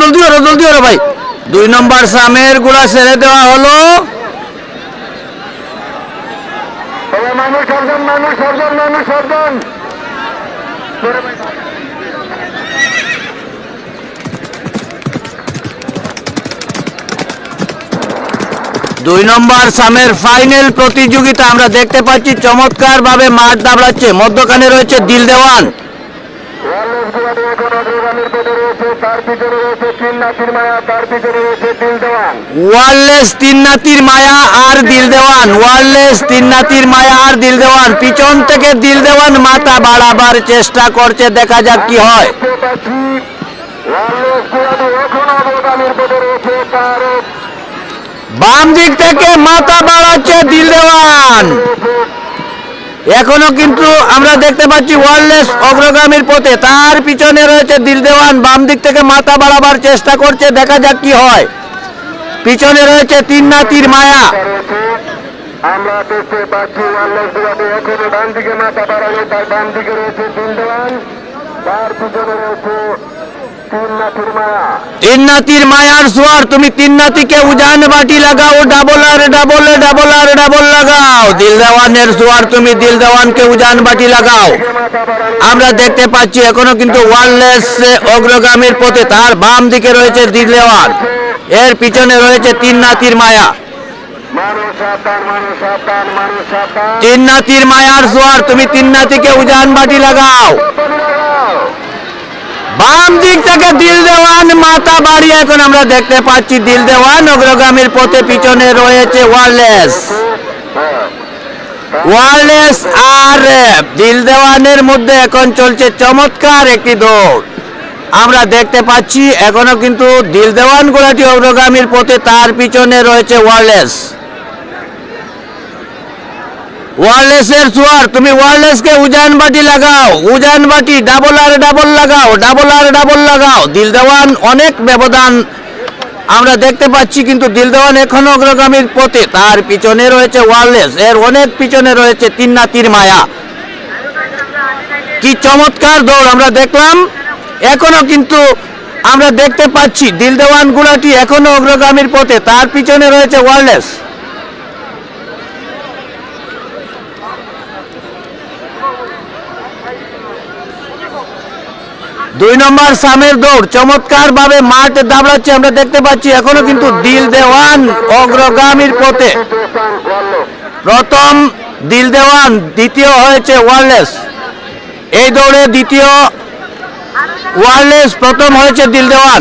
জলদি জলদি ভাই। দুই নম্বর সামের ছেড়ে দেওয়া হলো। দুই নম্বর সামের ফাইনাল প্রতিযোগিতা আমরা দেখতে পাচ্ছি চমৎকার ভাবে মাঠ দাবড়াচ্ছে। মধ্যখানে রয়েছে দিল দেওয়ান ওয়ারলেস গুয়াডি এখন অগ্রগামীর পথে রয়েছে তার পিছনে রয়েছে তিন নাতির মায়া তার পিছনে রয়েছে দিল দেওয়ান ওয়ারলেস তিন নাতির মায়া আর দিল দেওয়ান ওয়ারলেস তিন নাতির মায়া আর দিল দেওয়ান পিছন থেকে দিল দেওয়ান মাথা বাড়াবার চেষ্টা করছে দেখা যাক কি হয়। ওয়ারলেস গুয়াডি এখন অগ্রগামীর পথে রয়েছে তার বাম দিক থেকে মাথা বাড়াচ্ছে এখনও কিন্তু আমরা দেখতে পাচ্ছি ওয়ারলেস অগ্রগামীর পথে। তার পিছনে রয়েছে দিল দেওয়ান বাম দিক থেকে মাথা বাড়াবার চেষ্টা করছে, দেখা যাক কি হয়। পিছনে রয়েছে তিন নাতির মায়া। আমরা দেখতে পাচ্ছি রয়েছে তিন নাতির মায়া তিন নাতির মায়ার সোয়ার তুমি তিন নাতিকে উজান বাটি লাগাও ডাবল আর ডাবল ডাবল আর ডাবল লাগাও। দিল দেওয়ানের সোয়ার তুমি দিল দেওয়ানকে উজান বাটি লাগাও। আমরা দেখতে পাচ্ছি এখনও কিন্তু ওয়ারলেস অগ্রগামীর পথে তার বাম দিকে রয়েছে দিল দেওয়ান এর পিছনে রয়েছে তিন নাতির মায়া। মানুষ সাবধান মানুষ সাবধান মানুষ সাবধান তিন নাতির মায়ার সোয়ার তুমি তিন নাতিকে উজান বাটি লাগাও। বাম দিক থেকে দিল দেওয়ান, মাথা বাড়িয়ে এখন আমরা দেখতে পাচ্ছি দিল দেওয়ান অগ্রগামীর পথে পিছনে রয়েছে ওয়ারলেস। ওয়ারলেস আর দিল দেওয়ানের মধ্যে এখন চলছে চমৎকার একটি দৌড়। আমরা দেখতে পাচ্ছি এখনও কিন্তু দিল দেওয়ান গোলাটি অগ্রগামীর পথে তার পিছনে রয়েছে ওয়ারলেস। ওয়ারলেসের সোয়ার তুমি ওয়ারলেসকে উজান বাটি লাগাও, উজান বাটি ডাবল আর ডাবল লাগাও ডাবল আর ডাবল লাগাও। দিল দেওয়ান অনেক ব্যবধান আমরা দেখতে পাচ্ছি, কিন্তু দিল দেওয়ান এখনও অগ্রগামীর পথে। তার পিছনে রয়েছে ওয়ারলেস এর অনেক পিছনে রয়েছে তিন নাতির মায়া। কি চমৎকার দৌড় আমরা দেখলাম। এখনও কিন্তু আমরা দেখতে পাচ্ছি দিল দেওয়ান গুলাটি এখনও অগ্রগামীর পথে। তার পিছনে রয়েছে ওয়ারলেস দুই নম্বর সামের দৌড় চমৎকার ভাবে মাঠ দাবড়াচ্ছে, আমরা দেখতে পাচ্ছি এখনও কিন্তু দিল দেওয়ান অগ্রগামীর পথে। প্রথম দিল দেওয়ান দ্বিতীয় হয়েছে ওয়ারলেস এই দৌড়ে দ্বিতীয় ওয়ারলেস, প্রথম হয়েছে দিল দেওয়ান